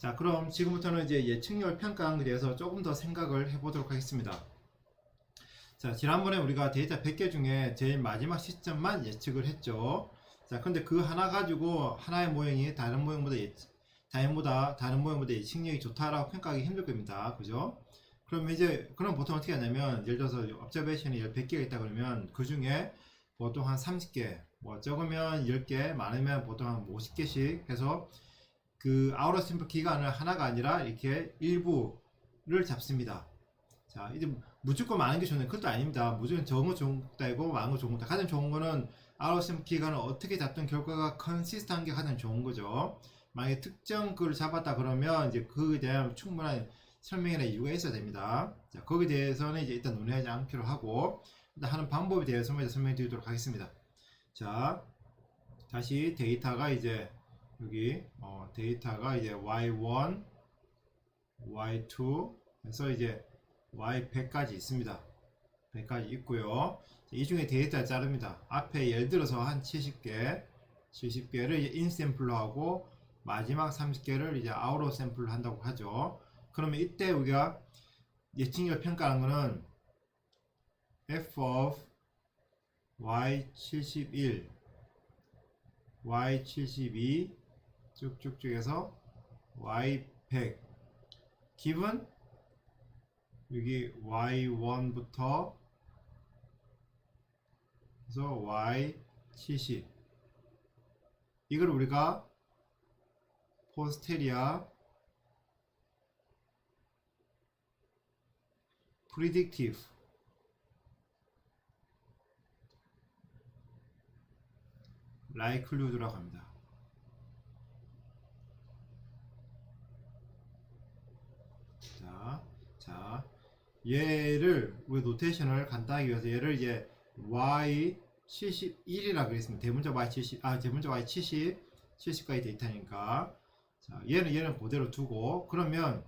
자, 그럼 지금부터는 이제 예측률 평가에 대해서 조금 더 생각을 해보도록 하겠습니다. 자, 지난번에 우리가 데이터 100개 중에 제일 마지막 시점만 예측을 했죠. 자, 근데 그 하나 가지고 하나의 모형이 다른 모형보다 예측, 다른보다 다른 모형보다 예측력이 좋다라고 평가하기 힘들 겁니다. 그죠? 그럼 이제 그럼 보통 어떻게 하냐면 예를 들어서 observation이 100개가 있다 그러면 그 중에 보통 한 30개, 뭐 적으면 10개, 많으면 보통 한 50개씩 해서 그 아우러 샘플 기간을 하나가 아니라 이렇게 일부를 잡습니다. 자, 이제 무조건 많은 게 좋은 그것도 아닙니다. 무조건 적은 거 좋은 아니고 많은 거 좋은 것도 가장 좋은 거는 아우러 샘플 기간을 어떻게 잡든 결과가 컨시스트한 게 가장 좋은 거죠. 만약에 특정 그걸 잡았다 그러면 이제 그에 대한 충분한 설명이나 이유가 있어야 됩니다. 자, 거기에 대해서는 이제 일단 논의하지 않기로 하고 일단 하는 방법에 대해서 설명드리도록 하겠습니다. 자, 다시 데이터가 이제 여기 어, 데이터가 이제 y1, y2 해서 이제 y100까지 있습니다. 100까지 있고요. 이 중에 데이터를 자릅니다. 앞에 예를 들어서 한 70개, 70개를 이제 인 샘플로 하고 마지막 30개를 이제 아웃로 샘플로 한다고 하죠. 그러면 이때 우리가 예측력 평가하는 거는 f of y71 y72 쭉쭉쭉 해서 y100 기분? 여기 y1부터 그래서 y70 이걸 우리가 포스테리아 predictive likelihood라고 합니다. 자, 자, 얘를 우리 노테이션을 간단하게 위해서 얘를 이제 y 71이라 그랬습니다. 대문자 y 70, 아 대문자 y 70, 70까지 데이터니까 자, 얘는 얘는 그대로 두고 그러면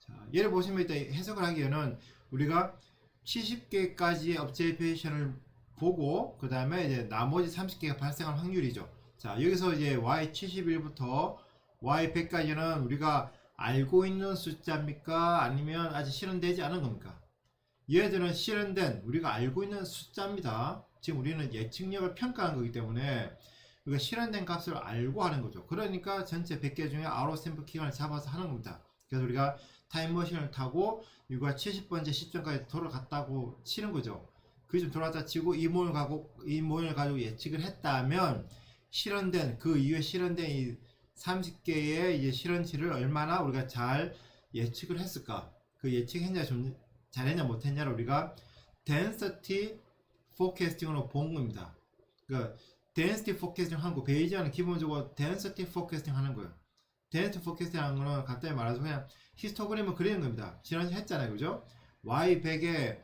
자, 얘를 보시면 일단 해석을 하기에는 우리가 70개까지의 observation을 보고 그 다음에 이제 나머지 30개가 발생할 확률이죠. 자, 여기서 이제 y71부터 y100까지는 우리가 알고 있는 숫자입니까? 아니면 아직 실현되지 않은 겁니까? 얘들은 실현된 우리가 알고 있는 숫자입니다. 지금 우리는 예측력을 평가하는 거기 때문에 우리가 실현된 값을 알고 하는 거죠. 그러니까 전체 100개 중에 아웃 샘플 기간을 잡아서 하는 겁니다. 그래서 우리가 타임머신을 타고 이거 70번째 시점까지 돌아갔다고 치는 거죠. 그게 좀 돌아갔다 치고 이 모형을 가고 이 모형을 가지고 예측을 했다면 실현된 그 이후에 실현된 이 30개의 이제 실현치를 얼마나 우리가 잘 예측을 했을까? 그 예측했냐 좀 잘했냐 못했냐를 우리가 density forecasting으로 본 겁니다. 그러니까 density forecasting 하는 거 베이지아는 기본적으로 density forecasting 하는 거예요. density forecasting 하는 거는 간단히 말해서 그냥 히스토그램을 그리는 겁니다. 지난주에 했잖아요. 그죠? y100에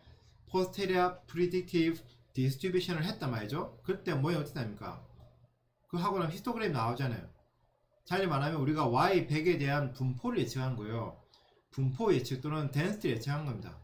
posterior predictive distribution을 했단 말이죠. 그때 모양이 어떻게 됩니까? 그 하고 나면 히스토그램이 나오잖아요. 잘 말하면 우리가 y100에 대한 분포를 예측한 거예요. 분포 예측 또는 density 예측한 겁니다.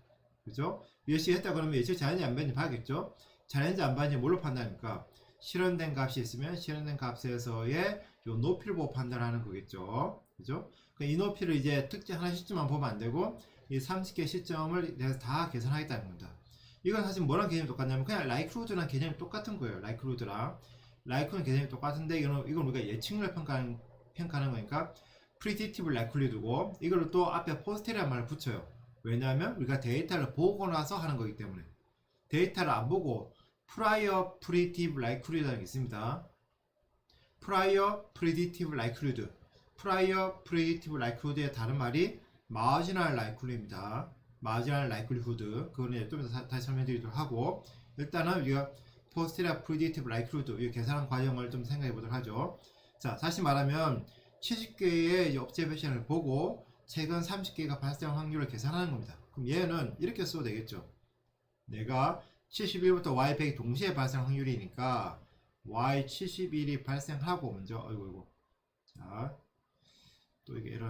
그죠? 예측 했다 그러면 예측 잘했는지 안 봤는지 봐야겠죠? 잘했는지 안 봤는지 뭘로 판단합니까? 실현된 값이 있으면 실현된 값에서의 요 높이를 보고 판단하는 거겠죠. 그죠? 그이 높이를 이제 특정 하나 시점만 보면 안 되고 이 30개 시점을 대해서 다 계산하겠다는 겁니다. 이건 사실 뭐랑 개념이 똑같냐면 그냥 라이크루드랑 개념이 똑같은 거예요. 라이크루드랑 라이크는 개념이 똑같은데 이거는 이건 우리가 예측률 평가하는 평가하는 거니까 predictive likelihood고 이걸 또 앞에 포스테리아 말을 붙여요. 왜냐하면 우리가 데이터를 보고 나서 하는 거기 때문에 데이터를 안 보고 prior predictive likelihood라는 게 있습니다. prior predictive likelihood prior predictive likelihood의 다른 말이 marginal likelihood입니다. marginal likelihood 그거는 좀 다시 설명드리도록 하고 일단은 우리가 posterior predictive likelihood 이 계산한 과정을 좀 생각해 보도록 하죠. 자, 다시 말하면 70개의 observation을 보고 최근 30개가 발생할 확률을 계산하는 겁니다. 그럼 얘는 이렇게 써도 되겠죠. 내가 71부터 y100이 동시에 발생 확률이니까 y71이 발생하고 먼저 어이구 이고 자, 또 이게. 자,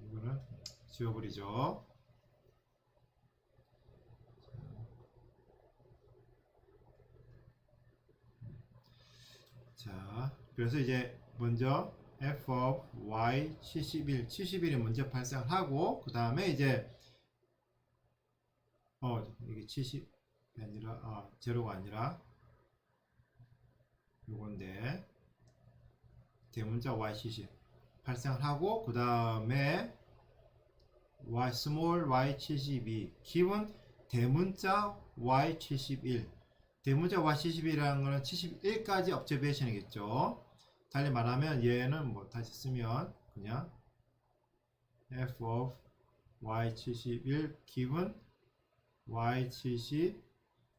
이거는 지워버리죠. 자, 그래서 이제 먼저 f of y 71, 71이 먼저 발생하고 그 다음에 이제 어 이게 70이 아니라 아 제로가 아니라 요건데 대문자 y 70 발생을 하고 그 다음에 y small y 72 기본 대문자 y 71 대문자 y 71이라는 거는 71까지 observation이겠죠. 달리 말하면 얘는 뭐 다시 쓰면 그냥 f of y 71 기본 y 70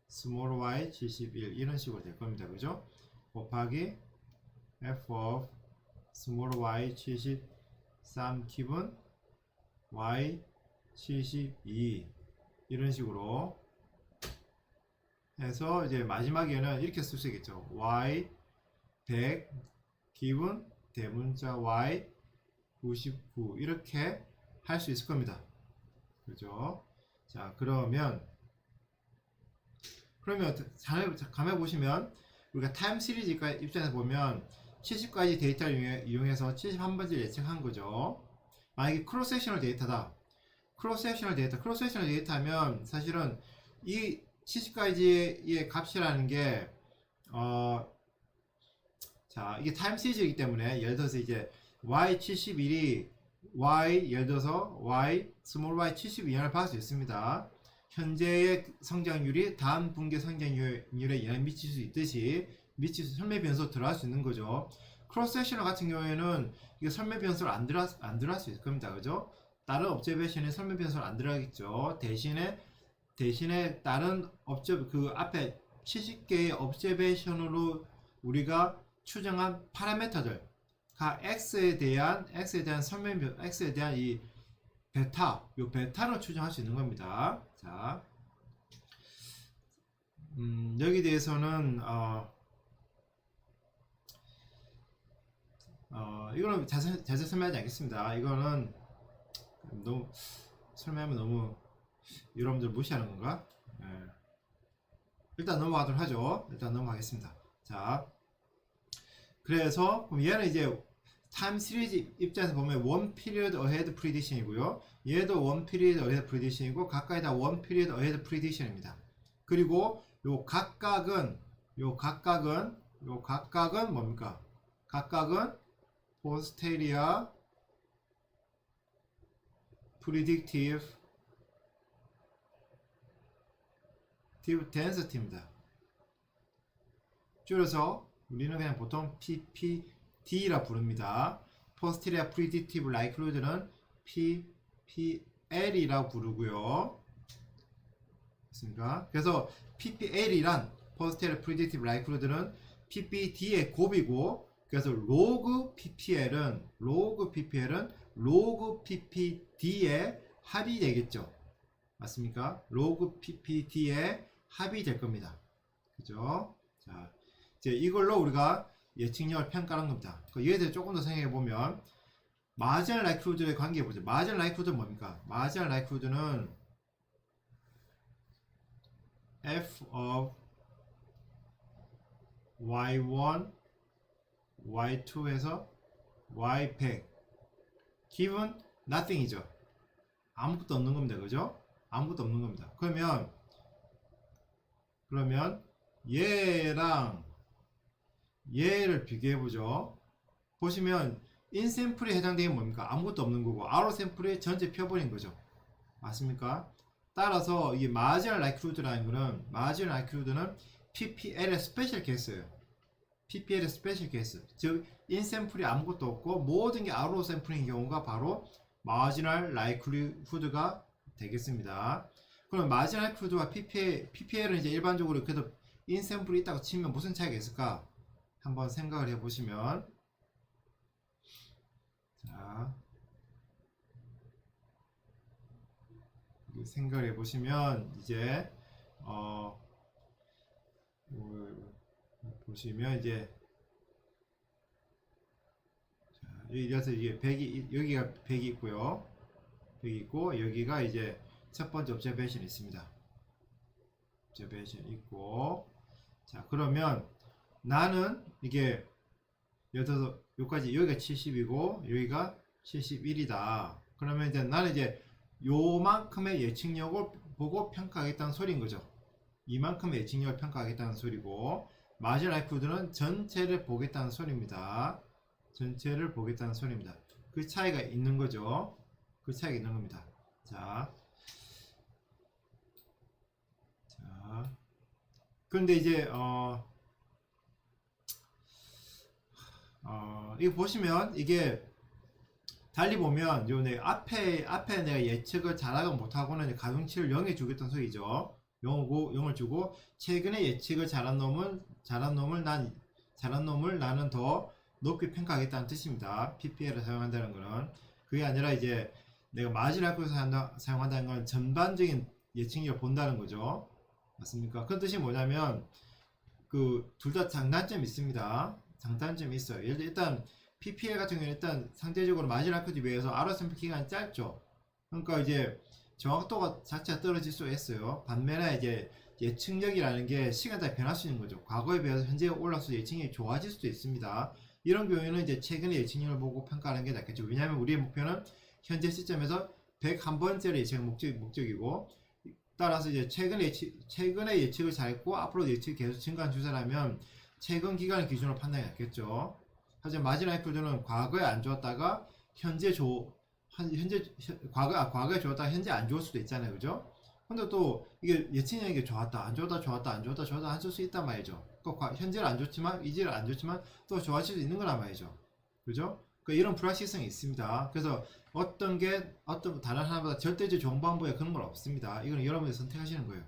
small y 71 이런 식으로 될 겁니다. 그죠? 곱하기 f of small y 73 기본 y 72 이런 식으로 해서 이제 마지막에는 이렇게 쓸 수 있겠죠. y 100 기분 대문자 y 99 이렇게 할 수 있을 겁니다. 그죠? 자 그러면 그러면 잘 감해 보시면 우리가 타임 시리즈 입장에서 보면 70가지 데이터를 이용해, 서 71번째를 예측한 거죠. 만약에 크로스 섹셔널 데이터다. 크로스 섹셔널 데이터, 크로스 섹셔널 데이터면 사실은 이 70가지의 값이라는 게 어, 자, 이게 타임 시리즈이기 때문에 예를 들어서 이제 y71이 y 예를 들어서 y 스몰 y 72년을 받을 수 있습니다. 현재의 성장률이 다음 분기 성장률에 영향을 미칠 수 있듯이 미칠 수 설매 변수 들어갈 수 있는 거죠. 크로스 섹셔널 같은 경우에는 이게 설매 변수를 안 들어 안 들어갈 수 있을 겁니다. 그죠? 다른 업제베이션에 설매 변수를 안 들어가겠죠. 대신에 대신에 다른 업제 그 앞에 70개의 업제베이션으로 우리가 추정한 파라미터들 가 x에 대한 x에 대한 설명 x에 대한 이 베타 요 베타로 추정할 수 있는 겁니다. 자, 음, 여기 대해서는 어, 어, 이거는 자세, 자세히 설명하지 않겠습니다. 이거는 너무 설명하면 너무 여러분들 무시하는 건가? 예. 일단 넘어가도록 하죠. 일단 넘어가겠습니다. 자, 그래서 그럼 얘는 이제 타임 시리즈 입장에서 보면 원 피리어드 어헤드 프리디션이고요. 얘도 원 피리어드 어헤드 프리디션이고 각각이 다원 피리어드 어헤드 프리디션입니다. 그리고 요 각각은 요 각각은 요 각각은 뭡니까? 각각은 posterior predictive density입니다. 줄여서 우리는 그냥 보통 PPD라 부릅니다. Posterior Predictive Likelihood는 PPL이라고 부르고요. 됐습니까? 그래서 PPL이란 Posterior Predictive Likelihood는 PPD의 곱이고 그래서 로그 PPL은 로그 PPL은 로그 PPD의 합이 되겠죠. 맞습니까? 로그 PPD의 합이 될 겁니다. 그죠? 자, 이제 이걸로 우리가 예측력을 평가하는 겁니다. 그 예에 대해 조금 더 생각해 보면 마지널 라이크후드의 관계 보죠. 마지널 라이크후드는 뭡니까? 마지널 라이크후드는 f of y1 y2에서 y100 given nothing이죠. 아무것도 없는 겁니다. 그죠? 아무것도 없는 겁니다. 그러면 그러면 얘랑 얘를 비교해 보죠. 보시면 인 샘플에 해당되는 뭡니까? 아무것도 없는 거고 아웃 샘플에 전체 펴버린 거죠. 맞습니까? 따라서 이 마지널 라이크루드라는 거는 마지널 라이크루드는 PPL의 스페셜 케이스예요. PPL의 스페셜 케이스. 즉, 인 샘플이 아무것도 없고 모든 게 아웃 샘플인 경우가 바로 마지널 라이크루드가 되겠습니다. 그럼 마지널 라이크루드와 PPL, PPL은 이제 일반적으로 그래도 인 샘플이 있다고 치면 무슨 차이가 있을까? 한번 생각을 해보시면. 자 생각을 해보시면 이제 어 보시면 이제 자, 가서 이게 100이 여기가 100이 있고요. 100이 있고 여기가 이제 첫 번째 observation 있습니다. observation 있고. 자 그러면 나는 이게 예를 들어서 여기까지 여기가 70이고 여기가 71이다. 그러면 이제 나는 이제 요만큼의 예측력을 보고 평가하겠다는 소리인 거죠. 이만큼의 예측력을 평가하겠다는 소리고 마진 라이프드는 전체를 보겠다는 소리입니다. 전체를 보겠다는 소리입니다. 그 차이가 있는 거죠. 그 차이가 있는 겁니다. 자, 자, 그런데 이제 어, 어, 이거 보시면 이게 달리 보면 요내 앞에 앞에 내가 예측을 잘하고 못하고는 가중치를 0에 주겠다는 소리죠. 0고 0을 주고 최근에 예측을 잘한 놈은 잘한 놈을 난 잘한 놈을 나는 더 높게 평가하겠다는 뜻입니다. PPL을 사용한다는 거는 그게 아니라 이제 내가 마진할걸 사용한다, 사용한다는 건 전반적인 예측력을 본다는 거죠. 맞습니까? 그 뜻이 뭐냐면 그 둘 다 장단점이 있습니다. 장단점이 있어요. 예를 들어 일단 PPL 같은 경우는 일단 상대적으로 마진할크에 비해서 알아 선택 기간이 짧죠. 그러니까 이제 정확도가 자체가 떨어질 수 있어요. 반면에 이제 예측력이라는 게 시간 따라 변할 수 있는 거죠. 과거에 비해서 현재 올라서 예측력이 좋아질 수도 있습니다. 이런 경우에는 이제 최근의 예측력을 보고 평가하는 게 낫겠죠. 왜냐하면 우리의 목표는 현재 시점에서 101번째의 예측 목적, 목적이고 따라서 이제 최근에 예측, 최근에 예측을 잘했고 앞으로 예측이 계속 증가한 추세라면 최근 기간을 기준으로 판단이 낫겠죠. 하지만 마지나이클들은 과거에 안 좋았다가 현재 좋 한- 현재 현- 과거 아, 과거에 좋았다가 현재 안 좋을 수도 있잖아요, 그죠? 근데 또 이게 예측력이 좋았다, 안 좋았다, 좋았다, 안 좋았다, 좋았다 하실 수 있단 말이죠. 그 과- 현재는 안 좋지만 이제는 안 좋지만 또 좋아질 수 있는 거란 말이죠. 그죠? 그 이런 불확실성이 있습니다. 그래서 어떤 게 어떤 다른 하나보다 절대적 좋은 방법에 그런 건 없습니다. 이건 여러분이 선택하시는 거예요.